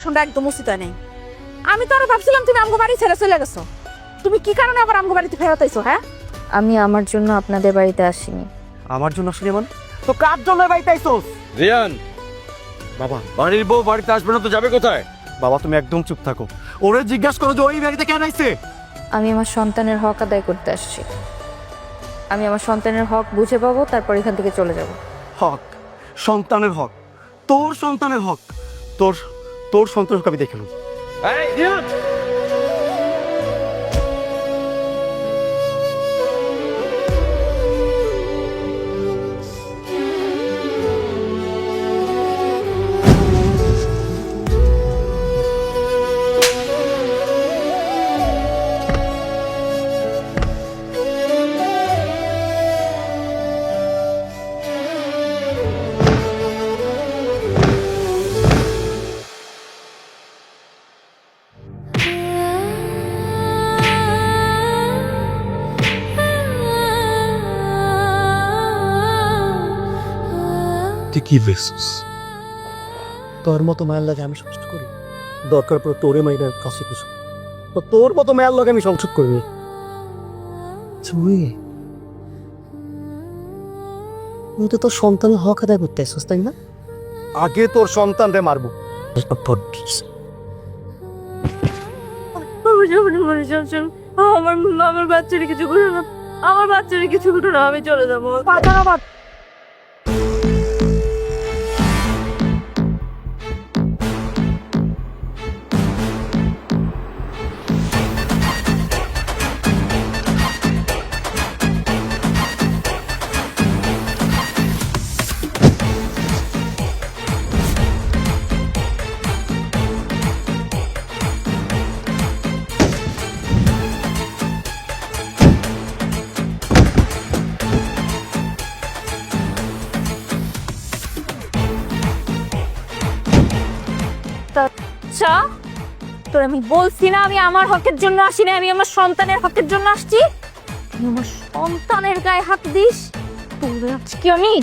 শুনটা একদম উচিত নেই। আমি তো আরও ভাবছিলাম তুমি আমগো বাড়ি ছেড়ে চলে গেছো। তুমি কি কারণে আবার আমগো বাড়িতে ফেরত আইছো হ্যাঁ? আমি আমার জন্য আপনাদের বাড়িতে আসিনি। আমার জন্য আসলে এমন? তো কার জন্য বাড়িতে আইছোস রিয়ান! বাবা বাড়ির বউ বাড়িতে আসবে না তো যাবে কোথায়? বাবা তুমি একদম চুপ থাকো। ওরে জিজ্ঞাসা করো যে ওই বাড়িতে কেন আইছে? আমি আমার সন্তানের হক আদায় করতে আসছি। আমি আমার সন্তানের হক বুঝে পাবো তারপর এখান থেকে চলে যাব। হক সন্তানের হক তোর সন্তানের হক তোর তোর সন্তোষকে আমি দেখে নেব। তুই কি ভেসুস তোর মতো মায়ের লাগে আমি সংসদ করি। দরকার পড়ে তোরে মাইনার কাছে কিছু। তো তোর মতো মায়ের লাগে আমি সংসদ করিনি তুই তুই তো তোর সন্তানের হক আদায় করতে আসছিস তাই না? আগে তোর সন্তানরে মারবো। আমার আমার বাচ্চার কিছু করো না। আমার বাচ্চার কিছু করো না আমি চলে যাব। আচ্ছা তোর আমি বলছি না আমি আমার হকের জন্য আসিনি আমি আমার সন্তানের হকের জন্য আসছি। আমার সন্তানের গায়ে হাত দিস। তোর আজকে আমি?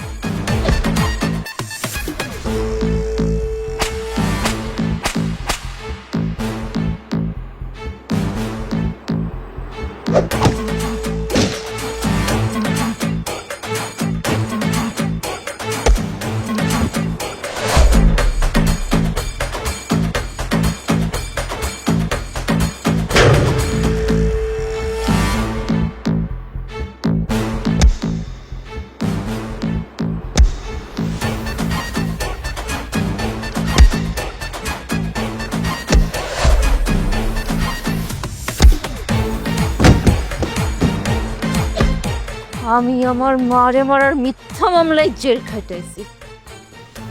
আমি আমার মারে মারার মিথ্যা মামলায় জেল খাইতেছি।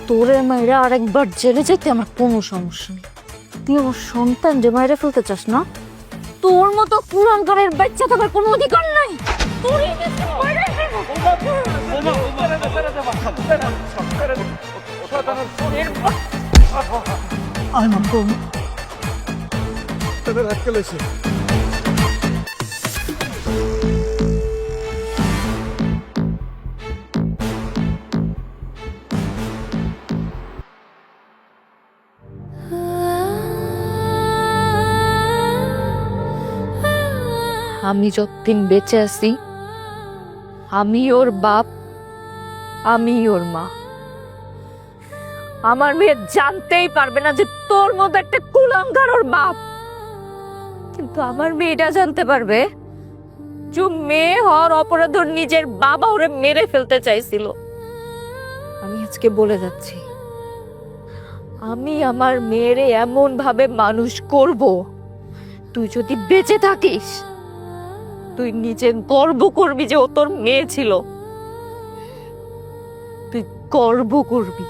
তোরে মায়েরা আরেকবার জেলে যেতে আমার কোনো সমস্যা নেই। তুই আমার সন্তান যে মায়েরা ফেলতে চাস না তোর মতো কুলাঙ্কারের বাচ্চা থাকার কোনো অধিকার নাই। তোরই আমি যতদিন বেঁচে আছি, আমি ওর বাপ, আমি ওর মা। আমার মেয়ে জানতেই পারবে না যে তোর মতো একটা কুলাঙ্গার ওর বাপ। কিন্তু আমার মেয়েটা জানতে পারবে, যে মেয়ে হওয়ার অপরাধ নিজের বাবা ওরে মেরে ফেলতে চাইছিল। আমি আজকে বলে যাচ্ছি, আমি আমার মেয়েরে এমন ভাবে মানুষ করব, তুই যদি বেঁচে থাকিস তুই নিজে গর্ব করবি যে ও তোর মেয়ে ছিল। তুই গর্ব করবি